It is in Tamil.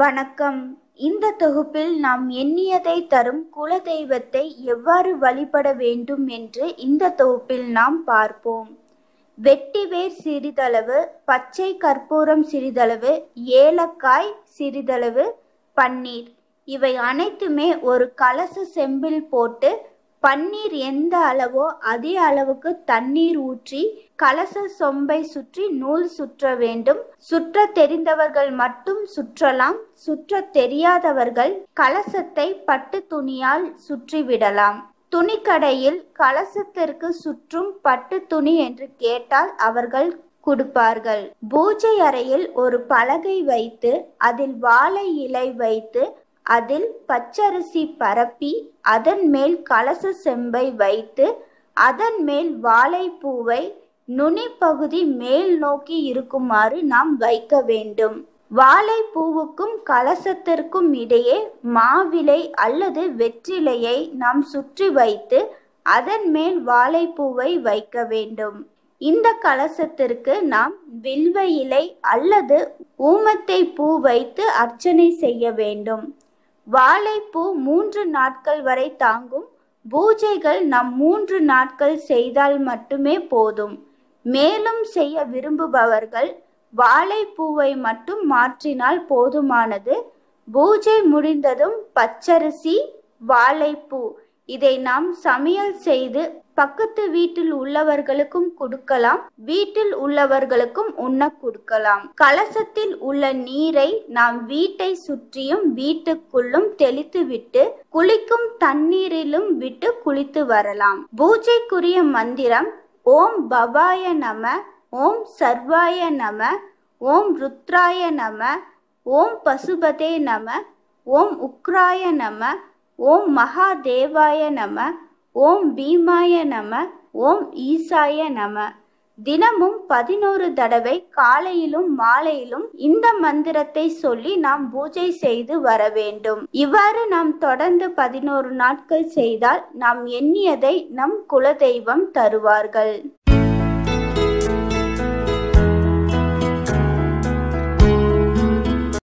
வணக்கம். இந்த தொகுப்பில் நாம் எண்ணியதை தரும் குலதெய்வத்தை எவ்வாறு வழிபட வேண்டும் என்று இந்த தொகுப்பில் நாம் பார்ப்போம். வெட்டிவேர் சிறிதளவு பச்சை கற்பூரம் சிறிதளவு ஏலக்காய் சிறிதளவு பன்னீர். இவை அனைத்துமே ஒரு கலச செம்பில் போட்டு பன்னீர் எந்த அளவோ அதே அளவுக்கு தண்ணீர் ஊற்றி கலச சொம்பை சுற்றி நூல் சுற்ற வேண்டும். சுற்ற தெரிந்தவர்கள் மட்டும் சுற்றலாம். சுற்ற தெரியாதவர்கள் கலசத்தை பட்டு துணியால் சுற்றிவிடலாம் துணிக்கடையில் கலசத்திற்கு சுற்றும் பட்டு துணி என்று கேட்டால் அவர்கள் கொடுப்பார்கள். பூஜை அறையில் ஒரு பலகை வைத்து அதில் வாழை இலை வைத்து அதில் பச்சரிசி பரப்பி அதன் மேல் கலச செம்பை வைத்து அதன் மேல் வாழைப்பூவை நுனி பகுதி மேல் நோக்கி இருக்குமாறு நாம் வைக்க வேண்டும். வாழைப்பூவுக்கும் கலசத்திற்கும் இடையே மாவிலை அல்லது வெற்றிலையை நாம் சுற்றி வைத்து அதன் மேல் வாழைப்பூவை வைக்க வேண்டும். இந்த கலசத்திற்கு நாம் வில்வ இலை அல்லது ஊமத்தை பூ வைத்து அர்ச்சனை செய்ய வேண்டும். வாழைப்பூ மூன்று நாட்கள் வரை தாங்கும். பூஜைகள் நம் மூன்று நாட்கள் செய்தால் மட்டுமே போதும். மேலும் செய்ய விரும்புபவர்கள் வாழைப்பூவை மட்டும் மாற்றினால் போதுமானது. பூஜை முடிந்ததும் பச்சரிசி வாழைப்பூ இதை நாம் சமையல் செய்து பக்கத்து வீட்டில் உள்ளவர்களுக்கும் கொடுக்கலாம் வீட்டில் உள்ளவர்களுக்கும் உண்ண கொடுக்கலாம். கலசத்தில் உள்ள நீரை நாம் வீட்டை சுற்றியும் வீட்டுக்குள்ளும் தெளித்து விட்டு குளிக்கும் தண்ணீரிலும் விட்டு குளித்து வரலாம். பூஜைக்குரிய மந்திரம் ஓம் பவாய நம ஓம் சர்வாய நம ஓம் ருத்ராய நம ஓம் பசுபதே நம ஓம் உக்ராய நம ஓம் மகாதேவாய நம ஓம் பீமாய நம ஓம் ஈசாய நம. தினமும் பதினோரு தடவை காலையிலும் மாலையிலும் இந்த மந்திரத்தை சொல்லி நாம் பூஜை செய்து வர வேண்டும். இவ்வாறு நாம் தொடர்ந்து பதினோரு நாட்கள் செய்தால் நாம் எண்ணியதை நம் குலதெய்வம் தருவார்கள்.